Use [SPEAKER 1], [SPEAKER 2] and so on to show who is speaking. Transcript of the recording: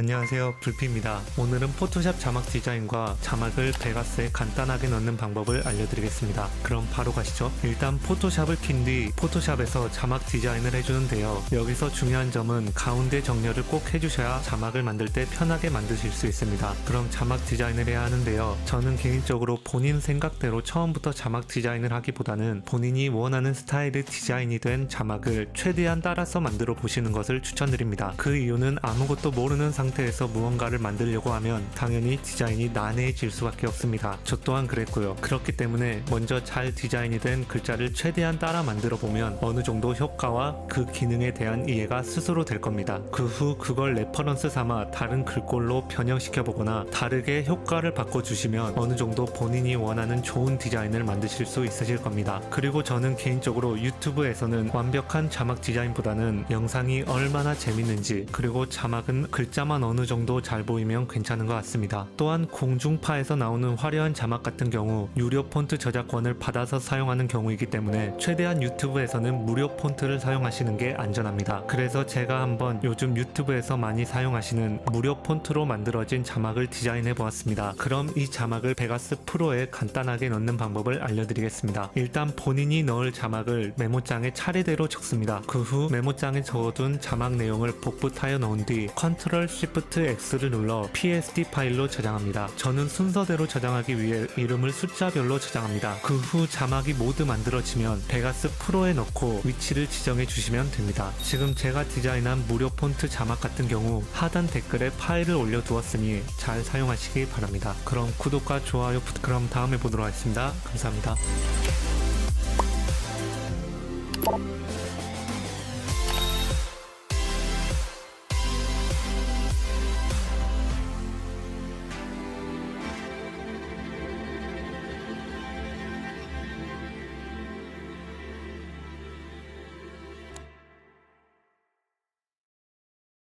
[SPEAKER 1] 안녕하세요. 불피입니다. 오늘은 포토샵 자막 디자인과 자막을 베가스에 간단하게 넣는 방법을 알려드리겠습니다. 그럼 바로 가시죠. 일단 포토샵을 킨 뒤 포토샵에서 자막 디자인을 해주는데요. 여기서 중요한 점은 가운데 정렬을 꼭 해주셔야 자막을 만들 때 편하게 만드실 수 있습니다. 그럼 자막 디자인을 해야 하는데요. 저는 개인적으로 본인 생각대로 처음부터 자막 디자인을 하기보다는 본인이 원하는 스타일의 디자인이 된 자막을 최대한 따라서 만들어 보시는 것을 추천드립니다. 그 이유는 아무것도 모르는 상 태에서 무언가를 만들려고 하면 당연히 디자인이 난해해질 수밖에 없습니다. 저 또한 그랬고요. 그렇기 때문에 먼저 잘 디자인이 된 글자를 최대한 따라 만들어 보면 어느 정도 효과와 그 기능에 대한 이해가 스스로 될 겁니다. 그 후 그걸 레퍼런스 삼아 다른 글꼴로 변형시켜 보거나 다르게 효과를 바꿔 주시면 어느 정도 본인이 원하는 좋은 디자인을 만드실 수 있으실 겁니다. 그리고 저는 개인적으로 유튜브에서는 완벽한 자막 디자인보다는 영상이 얼마나 재밌는지 그리고 자막은 글자만 어느 정도 잘 보이면 괜찮은 것 같습니다. 또한 공중파에서 나오는 화려한 자막 같은 경우 유료 폰트 저작권을 받아서 사용하는 경우이기 때문에 최대한 유튜브에서는 무료 폰트를 사용하시는 게 안전합니다. 그래서 제가 한번 요즘 유튜브에서 많이 사용하시는 무료 폰트로 만들어진 자막을 디자인해 보았습니다. 그럼 이 자막을 베가스 프로에 간단하게 넣는 방법을 알려드리겠습니다. 일단 본인이 넣을 자막을 메모장에 차례대로 적습니다. 그 후 메모장에 적어둔 자막 내용을 복붙하여 넣은 뒤 컨트롤 쉬 프트 X를 눌러 PSD 파일로 저장합니다. 저는 순서대로 저장하기 위해 이름을 숫자별로 저장합니다. 그 후 자막이 모두 만들어지면 베가스 프로에 넣고 위치를 지정해 주시면 됩니다. 지금 제가 디자인한 무료 폰트 자막 같은 경우 하단 댓글에 파일을 올려두었으니 잘 사용하시기 바랍니다. 그럼 구독과 좋아요 부탁 그럼 다음에 보도록 하겠습니다. 감사합니다.